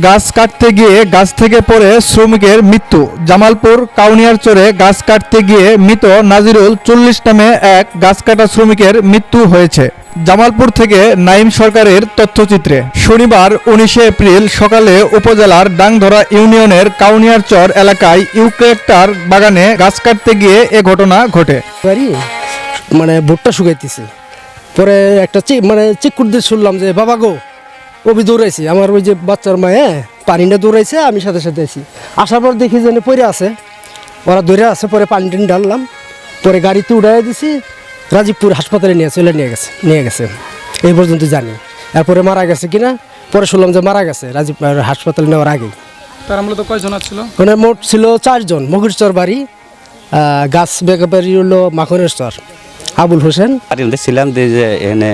গাছ কাটতে গিয়ে গাছ থেকে পড়ে শ্রমিকের মৃত্যু। জামালপুর কাউনিয়ার চরে গাছ কাটতে গিয়ে মৃত নাজিরুল চল্লিশ নামে এক গাছ কাটা শ্রমিকের মৃত্যু হয়েছে। জামালপুর থেকে নাইম সরকারের তথ্যচিত্রে। শনিবার উনিশে এপ্রিল সকালে উপজেলার ডাংধরা ইউনিয়নের কাউনিয়ার চর এলাকায় ইউক্রেক্টার বাগানে গাছ কাটতে গিয়ে এ ঘটনা ঘটে। মানে ভুট্টা শুকাইতেছে। পরে একটা মানে চেক করতে শুনলাম যে, বাবা গো অভি দৌড়াইছি। আমার ওই যে বাচ্চার মায়ে পানিটা দৌড়াইছে আমি সাথে সাথে আছি আসার পর দেখি যেন পরে আছে। ওরা ধরে আছে পরে পানি টানি ঢাললাম। পরে গাড়িতে উড়াই দিছি রাজীবপুর হাসপাতালে নিয়ে চলে নিয়ে গেছে নিয়ে গেছে। এই পর্যন্ত জানি। এরপরে মারা গেছে কিনা? পরে শুনলাম যে মারা গেছে রাজীব হাসপাতালে নেওয়ার আগেই। তারা মূলত কয়জন ছিল ওখানে মোট ছিল চারজন। মগুরচর বাড়ি গাছ বেকাবাড়ি হলো মাখনের চর আবুল হোসেন। ছিলাম যে এখানে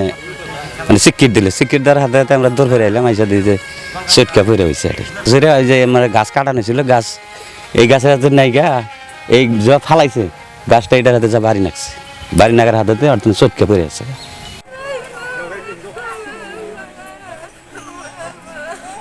মানে সিকিট দিলে। সিকিট দেওয়ার হাতে হাতে আমরা দৌড় ফিরে এলাম আইসা দিয়ে যে সেটকা ফিরে হয়েছে আর যেটা যে মানে গাছ কাটানো ছিল, গাছ, এই গাছের হাতে নাই গা এই যা ফালাইছে, গাছটা এটার হাতে যা বাড়ি নাকছে। বাড়ি নাগার হাতে অর্থ সটকে পড়ে আছে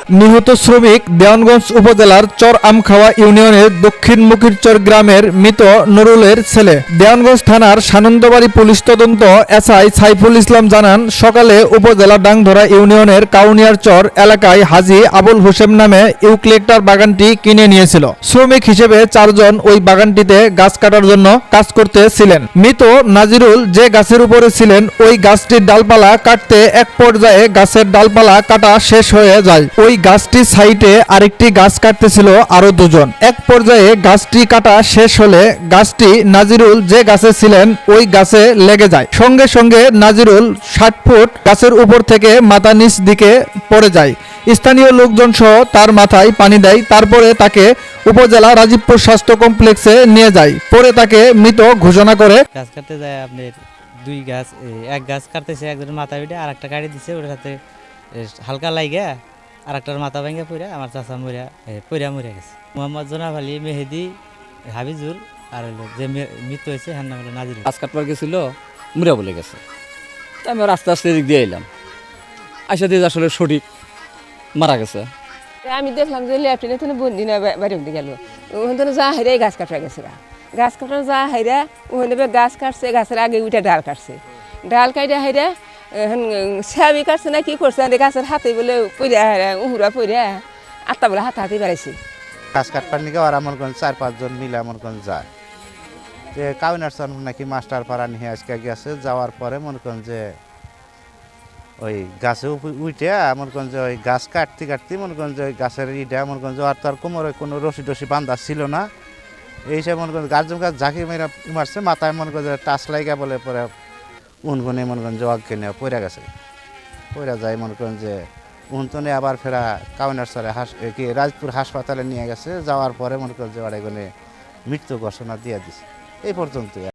নিহত শ্রমিক দেওয়ানগঞ্জ উপজেলার চর আমখাওয়া ইউনিয়নের দক্ষিণ মুখিরচর গ্রামের মৃত নুরুলের ছেলে। দেওয়ানগঞ্জ থানার সানন্দবাড়ি পুলিশ তদন্ত এসআই সাইফুল ইসলাম জানান, সকালে উপজেলা ডাংধরা ইউনিয়নের কাউনিয়ার চর এলাকায় হাজি আবুল হোসেন নামে ইউক্লেক্টার বাগানটি কিনে নিয়েছিল। শ্রমিক হিসেবে চারজন ওই বাগানটিতে গাছ কাটার জন্য কাজ করতে ছিলেন মৃত নাজিরুল যে গাছের উপরে ছিলেন, ওই গাছটির ডালপালা কাটতে এক পর্যায়ে গাছের ডালপালা কাটা শেষ হয়ে যায়। ওই গাছটির সাইটে আরেকটি গাছ কাটতেছিল আরও দুজন। এক পর্যায়ে গাছটি কাটা শেষ হলে গাছটি নাজিরুল যে গাছে ছিলেন, ওই গাছে লেগে যায়। সঙ্গে সঙ্গে নাজিরুল ষাট ফুট গাছের উপর থেকে মাথা নিচ দিকে পড়ে যায়। স্থানীয় লোকজন সহ তার মাথায় পানি দেয়, তারপরে তাকে উপজেলা রাজীবপুর স্বাস্থ্য কমপ্লেক্সে নিয়ে যায়। পরে তাকে মৃত ঘোষণা করে গাছ কাটতে যায় আপনার দুই গাছ এক গাছ কাটতেছে, একজনের মাথা পিঠে আর একটা গাড়ি দিছে, ওটার সাথে হালকা লাইগা আর একটার মাথা ভেঙে পড়ে আমার চাচা মরিয়া এ, পইরা মরে গেছে। মোহাম্মদ জনাব আলী মেহেদি হাবিজুর আর হলো যে মৃত্যু হয়েছে হ্যার নাম হলো নাজির গাছ কাটবার গেছিল মুরা বলে গেছে। তা আমি আস্তে আস্তে এদিক দিয়ে এলাম আইসা দিয়ে আসলে সঠিক মারা গেছে। আমি দেখলাম যে ল্যাপটিনে তো বন্দি না বাড়ি উঠে গেল। ওখানে যা হাইরে গাছ কাটা গেছে। গাছ কাটা যা হাইরা ওখানে গাছ কাটছে গাছের আগে উঠে ডাল কাটছে। ডাল কাটে হাইরা স্যাবি কাটছে না, কি করছে আর গাছের হাতে বলে পইরা উহুরা পইরা আটটা বলে হাতে হাতে বেড়াইছে কাজ কাটবার নিকে আর আমার কোন চার পাঁচজন মিলে আমার কোন যায়। যে কাউনার সান নাকি মাস্টার পাড়া নিয়ে আজকে গেছে যাওয়ার পরে মনে করেন যে ওই গাছে উইটে মনে করেন যে ওই গাছ কাটতে কাটতে মনে করেন যে ওই গাছের ইটা মনে করেন যে আর তার কোমরে কোনো রশি টসি বান্ধা ছিল না। এই সব মনে করেন গাছ গাছ ঝাঁকি মেরা মারছে, মাথায় মনে করেন টাচ লাইগা বলে পরে উনগুনে মনে করেন যে অজ্ঞে নিয়ে পড়ে গেছে। পড়ে যায় মনে করেন যে উনতনে আবার ফেরা কাউনার সরে হাস কি রাজপুর হাসপাতালে নিয়ে গেছে, যাওয়ার পরে মনে করেন যে এখানে মৃত্যু ঘোষণা দিয়ে দিছে। এই পর্যন্ত